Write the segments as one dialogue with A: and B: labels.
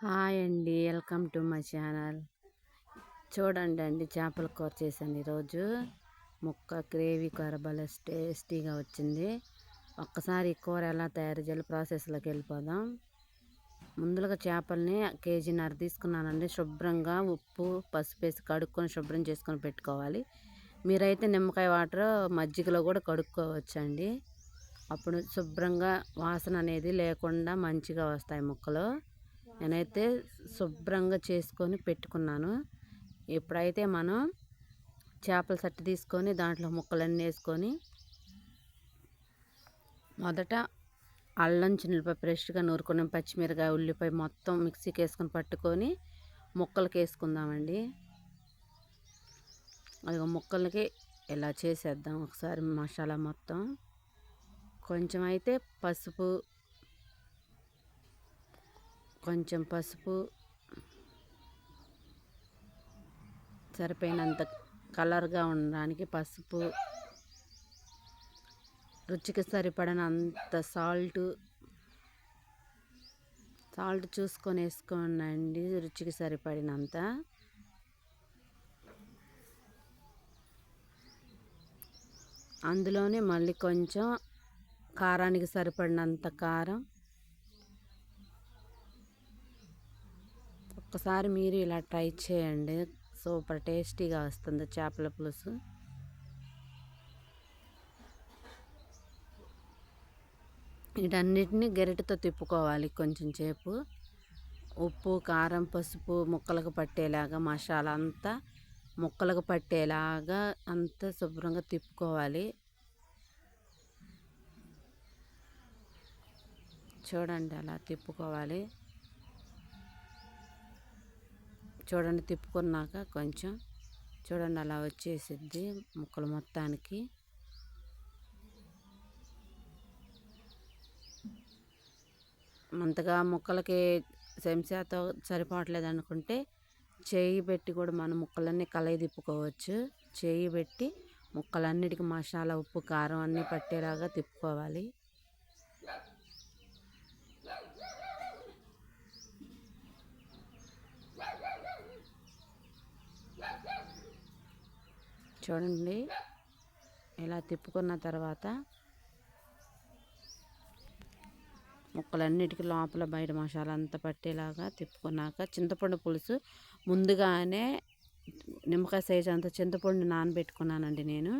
A: Hi అండి. Welcome to my channel. చూడండి అండి చేపల కూర చేశాను ఈరోజు. ముక్క గ్రేవీ కూర భలే టేస్టీగా వచ్చింది. ఒక్కసారి ఈ కూర ఎలా తయారు చేయాలి ప్రాసెస్లోకి వెళ్ళిపోదాం. ముందుగా చేపల్ని కేజీన్నర తీసుకున్నానండి. శుభ్రంగా ఉప్పు పసుపు వేసి కడుక్కొని శుభ్రం చేసుకొని పెట్టుకోవాలి. మీరైతే నిమ్మకాయ వాటర్ మజ్జిగలో కూడా కడుక్కోవచ్చండి. అప్పుడు శుభ్రంగా వాసన అనేది లేకుండా మంచిగా వస్తాయి ముక్కలు. నేనైతే శుభ్రంగా చేసుకొని పెట్టుకున్నాను. ఇప్పుడైతే మనం చేపల సట్టి తీసుకొని దాంట్లో ముక్కలన్నీ వేసుకొని మొదట అల్లం చిన్నపాయ ఫ్రెష్గా నూరుకున్న. పచ్చిమిరకాయ ఉల్లిపాయ మొత్తం మిక్సీకి వేసుకొని పట్టుకొని ముక్కలకి వేసుకుందామండి. అది ముక్కలకి ఇలా చేసేద్దాం. ఒకసారి మసాలా మొత్తం. కొంచెం అయితే పసుపు కొంచెం పసుపు సరిపోయినంత కలర్గా ఉండడానికి పసుపు రుచికి సరిపడినంత సాల్ట్. సాల్ట్ చూసుకొని వేసుకోనండి రుచికి సరిపడినంత. అందులోనే మళ్ళీ కొంచెం కారానికి సరిపడినంత కారం. ఒక్కసారి మీరు ఇలా ట్రై చేయండి. సూపర్ టేస్టీగా వస్తుంది చేపల పులుసు. వీటన్నిటిని గరిటతో తిప్పుకోవాలి కొంచెం సేపు. ఉప్పు కారం పసుపు ముక్కలకు పట్టేలాగా మసాలా అంతా ముక్కలకు పట్టేలాగా అంతా శుభ్రంగా తిప్పుకోవాలి. చూడండి అలా తిప్పుకోవాలి. చూడండి తిప్పుకున్నాక కొంచెం చూడండి అలా వచ్చేసిద్ది ముక్కలు మొత్తానికి. అంతగా ముక్కలకి చెంచాతో సరిపోవట్లేదు అనుకుంటే చేయి పెట్టి కూడా మనం ముక్కలన్నీ కలయి తిప్పుకోవచ్చు. చేయి పెట్టి ముక్కలన్నిటికీ మసాలా ఉప్పు కారం అన్నీ పట్టేలాగా తిప్పుకోవాలి. చూడండి. ఇలా తిప్పుకున్న తర్వాత ముక్కలన్నిటికీ లోపల బయట మసాలా అంతా పట్టేలాగా తిప్పుకున్నాక చింతపండు పులుసు. ముందుగానే నిమ్మకాయ సైజు అంత చింతపండు నానబెట్టుకున్నానండి నేను.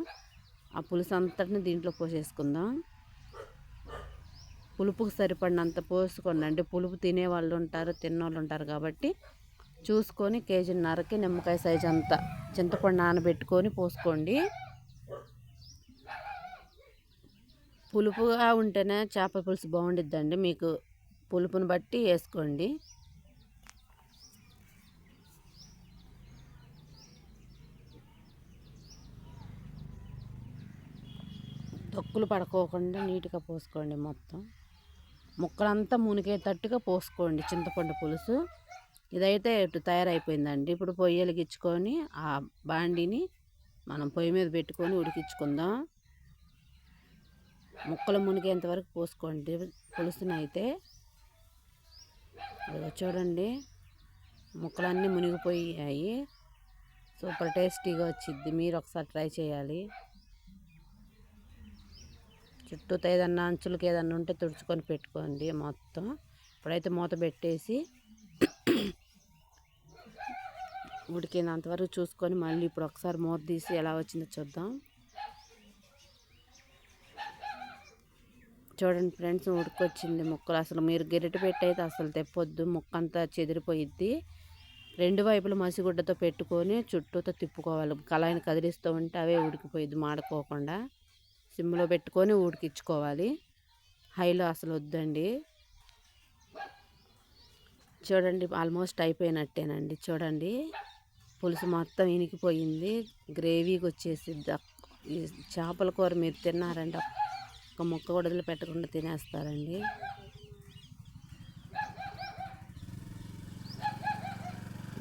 A: ఆ పులుసు అంతటిని దీంట్లో పోసేసుకుందాం. పులుపుకు సరిపడినంత పోసుకోండి. అంటే పులుపు తినే వాళ్ళు ఉంటారు తిన్నోళ్ళు ఉంటారు కాబట్టి చూసుకొని కేజీన్నరకి నిమ్మకాయ సైజు అంతా చింతపండు నానబెట్టుకొని పోసుకోండి. పులుపుగా ఉంటేనే చేపల పులుసు బాగుండిద్దండి. మీకు పులుపుని బట్టి వేసుకోండి. తొక్కులు పడుకోకుండా నీట్గా పోసుకోండి మొత్తం. ముక్కలంతా మునిగేటట్టుగా పోసుకోండి చింతపండు పులుసు. ఇదైతే ఇటు తయారైపోయిందండి. ఇప్పుడు పొయ్యి వెలిగించుకొని ఆ బాండిని మనం పొయ్యి మీద పెట్టుకొని ఉడికించుకుందాం. ముక్కలు మునిగేంత వరకు పోసుకోండి. పులుసునైతే చూడండి. ముక్కలన్నీ మునిగిపోయాయి. సూపర్ టేస్టీగా వచ్చింది మీరు ఒకసారి ట్రై చేయాలి. చుట్టూతో ఏదన్నా అంచులకి ఏదన్నా ఉంటే తుడుచుకొని పెట్టుకోండి మొత్తం. ఇప్పుడైతే మూత పెట్టేసి ఉడికినంతవరకు చూసుకొని మళ్ళీ ఇప్పుడు ఒకసారి మూత తీసి ఎలా వచ్చిందో చూద్దాం. చూడండి ఫ్రెండ్స్ ఉడికొచ్చింది ముక్కలు. అసలు మీరు గిరిట పెట్టయితే అసలు తెప్పొద్దు ముక్క అంతా చెదిరిపోయిద్ది. రెండు వైపులు మసిగుడ్డతో పెట్టుకొని చుట్టూతో తిప్పుకోవాలి. కళాయిని కదిలిస్తూ ఉంటే అవే ఉడికిపోయిద్ది మాడుకోకుండా సిమ్లో పెట్టుకొని ఉడికించుకోవాలి. హైలో అసలు వద్దండి. చూడండి ఆల్మోస్ట్ అయిపోయినట్టేనండి. చూడండి. పులుసు మొత్తం ఇనికిపోయింది. గ్రేవీకి వచ్చేసి చేపల కూర మీరు తిన్నారంటే ఒక ముక్క కూడా పెట్టకుండా తినేస్తారండి.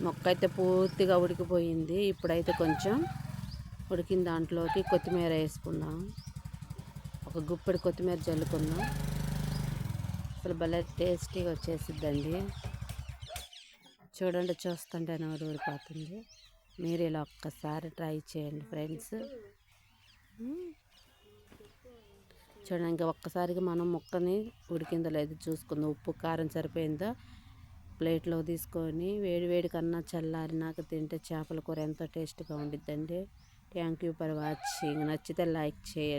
A: మొక్క అయితే పూర్తిగా ఉడికిపోయింది. ఇప్పుడైతే కొంచెం ఉడికిన దాంట్లోకి కొత్తిమీర వేసుకుందాం. ఒక గుప్పెడు కొత్తిమీర చల్లుకుందాం అసలు భలే టేస్టీగా వచ్చేసిద్దండి. చూడండి చూస్తుంటే నోరు ఊరిపోతుంది. మీరు ఇలా ఒక్కసారి ట్రై చేయండి ఫ్రెండ్స్. చూడండి ఇంకా ఒక్కసారిగా మనం ముక్కని ఉడికిందో లేదో చూసుకుందాం. ఉప్పు కారం సరిపోయిందో? ప్లేట్లో తీసుకొని వేడి వేడి కన్నా చల్లారినాక తింటే చేపల కూర ఎంతో టేస్ట్గా ఉండిద్దండి. థ్యాంక్ యూ ఫర్ వాచింగ్ నచ్చితే లైక్ చేయండి.